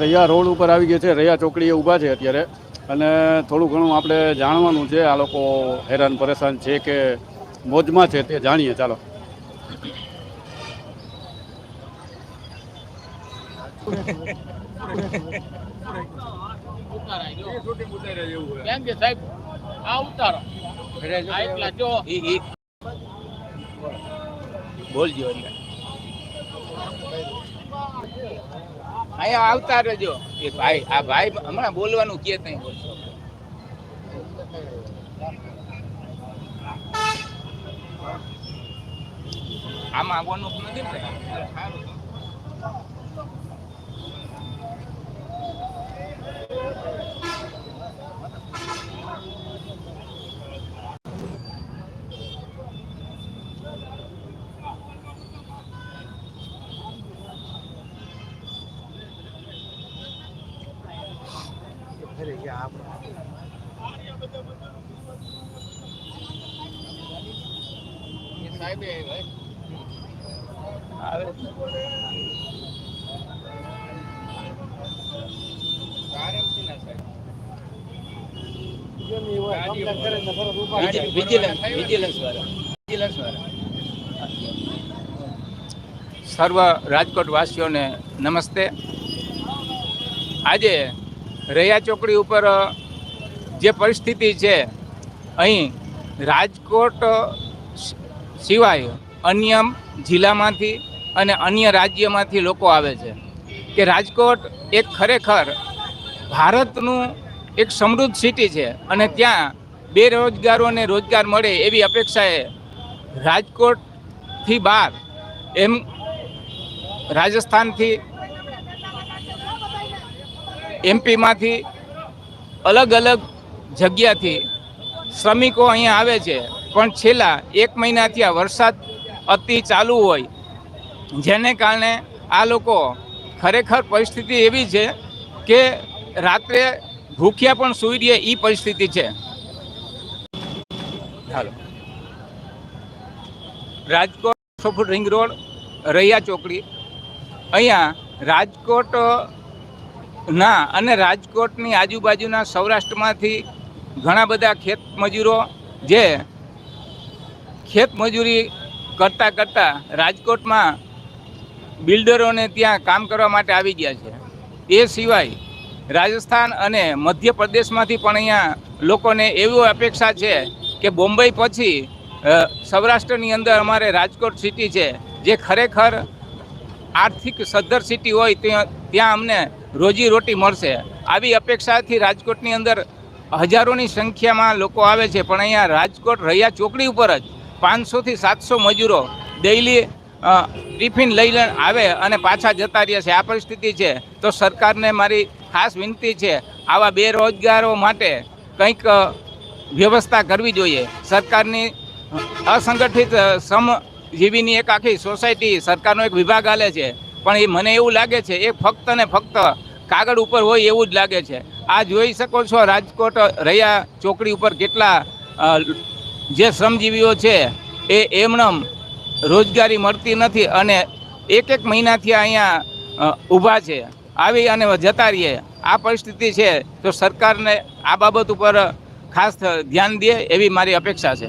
Raiya road ઉપર આવી ગયા છે. રૈયા ચોકડીએ ઊભા છે અત્યારે. અને થોડું ઘણું આપણે જાણવાનું છે આ લોકો હેરાન પરેશાન છે કે મોજમાં છે તે જાણીએ. ચાલો. કેમ કે સાહેબ? આ ઉતારો. જો. બોલજો એટલે. અહીંયા આવતા રહેજો. એ ભાઈ, આ ભાઈ હમણાં બોલવાનું કે નહીં બોલશો આમાં આવવાનું નથી ને સારું એ સાહેબે ભાઈ આવે આરામથી ના સાહેબ વિજિલન્સ સર્વ રાજકોટ વાસીઓને નમસ્તે. આજે રૈયા ચોકડી ઉપર જે પરિસ્થિતિ છે, અહીં રાજકોટ સિવાય અન્ય જિલ્લામાંથી અને અન્ય રાજ્યમાંથી લોકો આવે છે કે રાજકોટ એક ખરેખર ભારતનું એક સમૃદ્ધ સિટી છે અને ત્યાં બેરોજગારોને રોજગાર મળે એવી અપેક્ષાએ રાજકોટથી બહાર એમ રાજસ્થાનથી એમપીમાંથી અલગ અલગ જગ્યાથી શ્રમિકો અહીંયા આવે છે. પણ છેલ્લા એક મહિનાથી આ વરસાદ અતિ ચાલુ હોય. જેને કારણે આ લોકો ખરેખર પરિસ્થિતિ એવી છે કે રાત્રે ભૂખ્યા પણ સૂઈ રહે એ પરિસ્થિતિ છે. હાલો. રાજકોટ સોફુટ રિંગ રોડ, રૈયા ચોકડી. અહીંયા રાજકોટ ના, અને રાજકોટની આજુબાજુના સૌરાષ્ટ્રમાંથી ઘણા બધા ખેત મજૂરો જે ખેત મજૂરી કરતાં કરતાં રાજકોટમાં બિલ્ડરોને ત્યાં કામ કરવા માટે આવી ગયા છે. એ સિવાય રાજસ્થાન અને મધ્યપ્રદેશમાંથી પણ અહીંયા લોકોને એવી અપેક્ષા છે કે બોમ્બઈ પછી સૌરાષ્ટ્રની અંદર અમારે રાજકોટ સિટી છે, જે ખરેખર આર્થિક સદ્ધર સિટી હોય ત્યાં ત્યાં અમને રોજી રોટી મળશે. આવી અપેક્ષાથી રાજકોટની અંદર હજારોની સંખ્યામાં લોકો આવે છે, પણ અહીંયા રાજકોટ રૈયા ચોકડી ઉપર જ પાંચસોથી સાતસો મજૂરો ડેઇલી ટિફિન લઈને આવે અને પાછા જતા રહ્યા છે. આ પરિસ્થિતિ છે. તો સરકારને મારી ખાસ વિનંતી છે, આવા બેરોજગારો માટે કંઈક વ્યવસ્થા કરવી જોઈએ. સરકારની અસંગઠિત શ્રમજીવીની એક આખી સોસાયટી સરકારનો એક વિભાગ આલે છે. પણ એ મને એવું લાગે છે, એ ફક્ત ને ફક્ત કાગળ ઉપર હોય એવું જ લાગે છે. આ જોઈ શકો છો રાજકોટ રૈયા ચોકડી ઉપર કેટલા જે શ્રમજીવીઓ છે, એ એમણમ રોજગારી મળતી નથી અને એક એક મહિનાથી અહીંયા ઊભા છે. આવી અને જતા રહીએ. આ પરિસ્થિતિ છે, તો સરકારને આ બાબત ઉપર ખાસ ધ્યાન દે એવી મારી અપેક્ષા છે.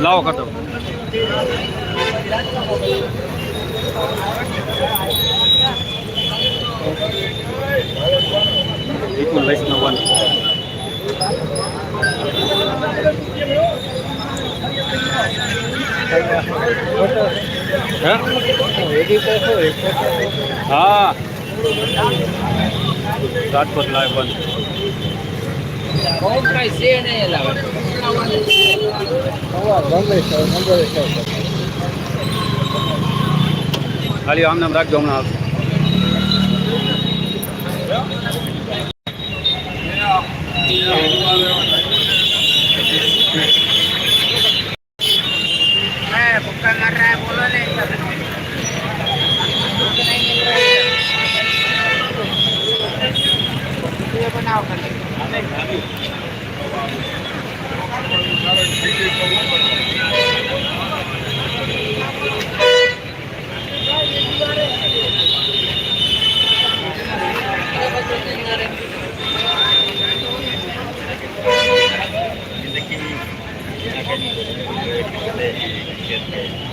લાવો કરતો વિપુલ વૈષ્ણવન હા રાજકોટ લાઈવ બંધ ખાલી આમ નામ રાખજો હમણાં બનાવ કરે Thank you.